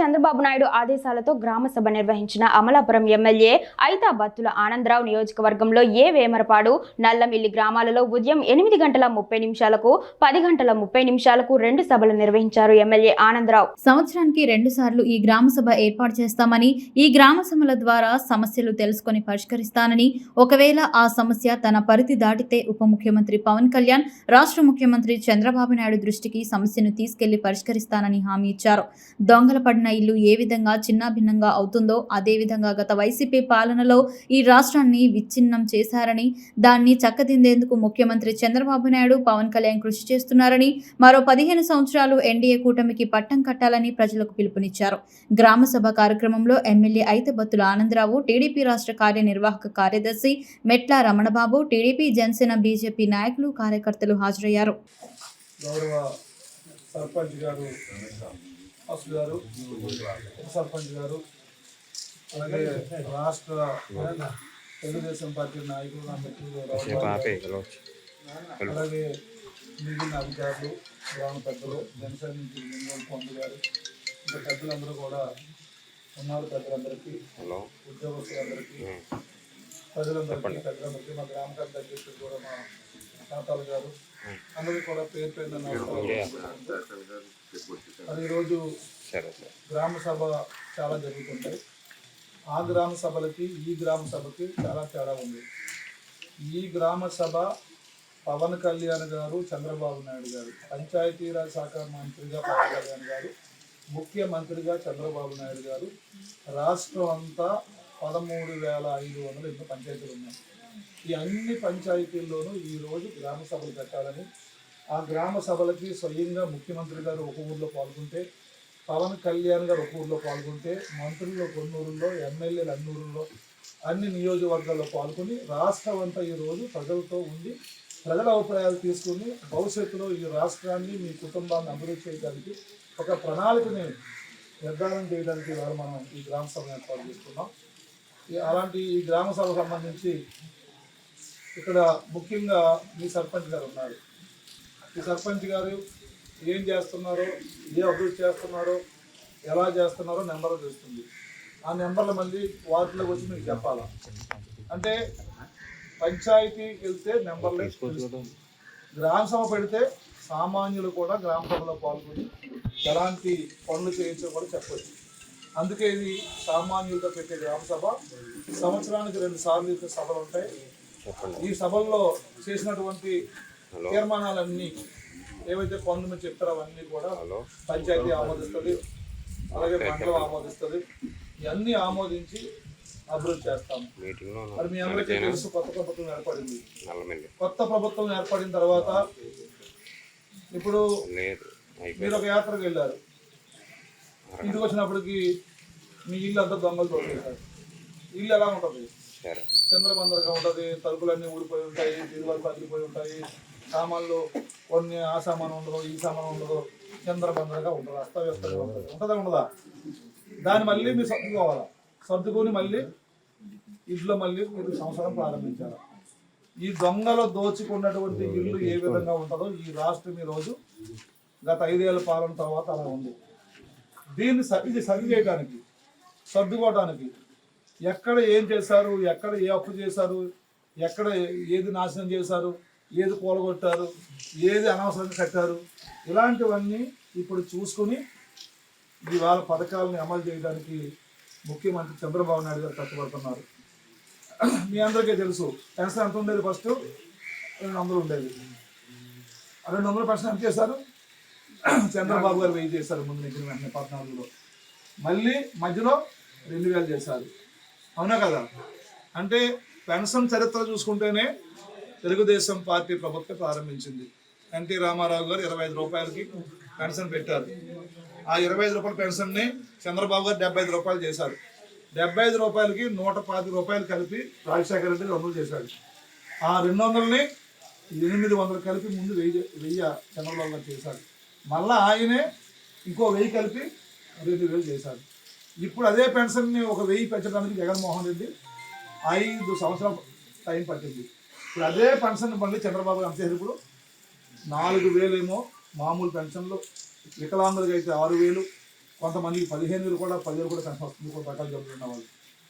చంద్రబాబు నాయుడు ఆదేశాలతో గ్రామ సభ నిర్వహించిన అమలాపురం ఎమ్మెల్యే ఐతాబత్తుల ఆనందరావు నియోజకవర్గంలో ఏ వేమరపాడు నల్లమిల్లి గ్రామాలలో ఉదయం ఎనిమిది గంటల ముప్పై నిమిషాలకు పది గంటల ముప్పై నిమిషాలకు రెండు సభలు నిర్వహించారు ఎమ్మెల్యే ఆనందరావు. సంవత్సరానికి రెండు సార్లు ఈ గ్రామ సభ ఏర్పాటు చేస్తామని ఈ గ్రామ సభల ద్వారా సమస్యలు తెలుసుకొని పరిష్కరిస్తానని ఒకవేళ ఆ సమస్య తన పరిధి దాటితే ఉప ముఖ్యమంత్రి పవన్ కళ్యాణ్ రాష్ట్ర ముఖ్యమంత్రి చంద్రబాబు నాయుడు దృష్టికి సమస్యను తీసుకెళ్ళి పరిష్కరిస్తానని హామీ ఇచ్చారు. దొంగల పడిన ఇల్లు ఏ విధంగా చిన్నాభిన్నంగా అవుతుందో అదే విధంగా గత వైసీపీ పాలనలో ఈ రాష్ట్రాన్ని విచ్ఛిన్నం చేశారని దాన్ని చక్కదిందేందుకు ముఖ్యమంత్రి చంద్రబాబు నాయుడు పవన్ కళ్యాణ్ కృషి చేస్తున్నారని మరో పదిహేను సంవత్సరాలు ఎన్డీఏ కూటమికి పట్టం కట్టాలని ప్రజలకు పిలుపునిచ్చారు. గ్రామ సభ కార్యక్రమంలో ఎమ్మెల్యే ఐతబత్తుల ఆనందరావు టీడీపీ రాష్ట్ర కార్యనిర్వాహక కార్యదర్శి మెట్ల రమణబాబు టీడీపీ జనసేన బీజేపీ నాయకులు కార్యకర్తలు హాజరయ్యారు. గౌరవ సర్పంచ్ గారు అసలు గారు సర్పంచ్ గారు అలాగే రాష్ట్ర తెలుగుదేశం పార్టీ నాయకులు అలాగే మిగిలిన అధికారులు గ్రామ పెద్దలు జనసేన నుంచి పొందు గారు ఇంకా పెద్దలందరూ కూడా ఉన్నారు పెద్దలందరికీ ఉద్యోగస్తులందరికీ ప్రజలందరికీ పెద్దలందరికీ మా గ్రామ పెద్ద అధ్యక్షుడు కూడా మా తాతాలు గారు అందరికీ కూడా పేరు పేరున అది ఈరోజు గ్రామ సభ చాలా జరుగుతుంటాయి ఆ గ్రామ సభలకి ఈ గ్రామ సభకి చాలా తేడా ఉంది. ఈ గ్రామ సభ పవన్ కళ్యాణ్ గారు చంద్రబాబు నాయుడు గారు పంచాయతీరాజ్ శాఖ మంత్రిగా పవన్ కళ్యాణ్ గారు ముఖ్యమంత్రిగా చంద్రబాబు నాయుడు గారు రాష్ట్రం అంతా పదమూడు వేల ఐదు వందల ఎన్నో పంచాయతీలు ఉన్నాయి. ఈ అన్ని పంచాయతీల్లోనూ ఈరోజు గ్రామ సభలు పెట్టాలని. ఆ గ్రామ సభలకి స్వయంగా ముఖ్యమంత్రి గారు ఒక ఊర్లో పాల్గొంటే పవన్ కళ్యాణ్ గారు ఒక ఊర్లో పాల్గొంటే మంత్రులు కొన్నూరులో ఎమ్మెల్యేలు అన్ని అన్ని నియోజకవర్గాల్లో పాల్గొని రాష్ట్రం అంతా ఈరోజు ప్రజలతో ఉండి ప్రజల అభిప్రాయాలు తీసుకుని భవిష్యత్తులో ఈ రాష్ట్రాన్ని మీ కుటుంబాన్ని అభివృద్ధి చేయడానికి ఒక ప్రణాళికని నిర్ధారణ చేయడానికి మనం ఈ గ్రామ సభను ఏర్పాటు చేసుకున్నాం అలాంటి ఈ గ్రామ సభకు సంబంధించి ఇక్కడ ముఖ్యంగా మీ సర్పంచ్ గారు ఉన్నారు. ఈ సర్పంచ్ గారు ఏం చేస్తున్నారో ఏ అభివృద్ధి చేస్తున్నారో ఎలా చేస్తున్నారో నెంబర్ తెలుస్తుంది. ఆ నెంబర్లు మళ్ళీ వార్డులోకి వచ్చి మీకు చెప్పాలా? అంటే పంచాయతీకి వెళ్తే నెంబర్లే గ్రామ సభ పెడితే సామాన్యులు కూడా గ్రామ సభలో పాల్గొని ఎలాంటి పనులు చేయించో కూడా చెప్పచ్చు. అందుకే ఇది సామాన్యులతో పెట్టే గ్రామ సభ. సంవత్సరానికి రెండు సార్లు ఇచ్చే సభలు ఉంటాయి. ఈ సభల్లో చేసినటువంటి తీర్మానాలన్నీ ఏవైతే పనులు మీరు చెప్తారో అవన్నీ కూడా పంచాయతీ ఆమోదిస్తుంది అలాగే మండలం ఆమోదిస్తుంది. ఇవన్నీ ఆమోదించి అభివృద్ధి చేస్తాము మరి మీ అందరికీ తెలుసు కొత్త ప్రభుత్వం ఏర్పడింది. కొత్త ప్రభుత్వం ఏర్పడిన తర్వాత ఇప్పుడు మీరు ఒక యాత్రకు వెళ్ళారు. ఇంటికి వచ్చినప్పటికి మీ ఇల్లు అంతా దొంగలు తోడేశారు ఇల్లు ఎలా ఉంటుంది? చంద్రబందరగా ఉంటుంది తలుపులన్నీ ఊడిపోయి ఉంటాయి తిరువాలు పగిలిపోయి ఉంటాయి సామాన్లు కొన్ని ఆ సామాను ఉండదు ఈ సామాను ఉండదు చంద్రబందరగా ఉంటుంది అస్తవ్యస్తంగా ఉంటుంది. ఉంటుందా ఉండదా? దాన్ని మళ్ళీ మీరు సర్దుకోవాలా? సర్దుకొని మళ్ళీ ఇంట్లో మళ్ళీ మీరు సంవత్సరం ప్రారంభించాలి? ఈ దొంగలు దోచుకున్నటువంటి ఇల్లు ఏ విధంగా ఉంటుందో ఈ రాష్ట్రం ఈ రోజు గత ఐదేళ్ళ పాలన తర్వాత అలా ఉంది. దీన్ని సరి సరి చేయడానికి సర్దుకోవడానికి ఎక్కడ ఏం చేశారు ఎక్కడ ఏ అప్పు చేశారు ఎక్కడ ఏది నాశనం చేశారు ఏది కూలగొట్టారు ఏది అనవసరంగా కట్టారు ఇలాంటివన్నీ ఇప్పుడు చూసుకుని ఇవాళ పథకాలను అమలు చేయడానికి ముఖ్యమంత్రి చంద్రబాబు నాయుడు గారు కట్టుబడుతున్నారు. మీ అందరికీ తెలుసు పెన్షన్ ఎంత ఉండేది ఫస్ట్? రెండు వందలు ఉండేది. రెండు వందల పెన్షన్ ఎంత చేశారు? చంద్రబాబు గారు వెయ్యి చేశారు ముందు నెగ్గిన వెంటనే పద్నాలుగులో. మళ్ళీ మధ్యలో రెండు వేలు చేశారు. అవునా కదా? అంటే పెన్షన్ చరిత్ర చూసుకుంటేనే తెలుగుదేశం పార్టీ ప్రభుత్వం ప్రారంభించింది. ఎన్టీ రామారావు గారు ఇరవై ఐదు రూపాయలకి పెన్షన్ పెట్టారు. ఆ ఇరవై ఐదు రూపాయల పెన్షన్ని చంద్రబాబు గారు డెబ్బై ఐదు రూపాయలు చేశారు. డెబ్బై ఐదు రూపాయలకి నూట పాతి రూపాయలు కలిపి రాజశేఖర రెడ్డి రెండు చేశాడు. ఆ రెండు వందలని ఎనిమిది వందలు కలిపి ముందు వెయ్యి వెయ్యి చంద్రబాబు గారు చేశారు. మళ్ళీ ఆయనే ఇంకో వెయ్యి కలిపి రెండు వేలు చేశారు. ఇప్పుడు అదే పెన్షన్ని ఒక వెయ్యి పెంచడానికి జగన్మోహన్ రెడ్డి ఐదు సంవత్సరాల టైం పట్టింది. ఇప్పుడు అదే పెన్షన్ మళ్ళీ చంద్రబాబు గారు అంతే ఇప్పుడు నాలుగు వేలేమో మామూలు పెన్షన్లు వికలాంగులకి అయితే ఆరు వేలు కొంతమందికి పదిహేను వేలు కూడా పదివేలు కూడా పెన్షన్ వస్తుంది కొన్ని రకాలు చెబుతున్న వాళ్ళు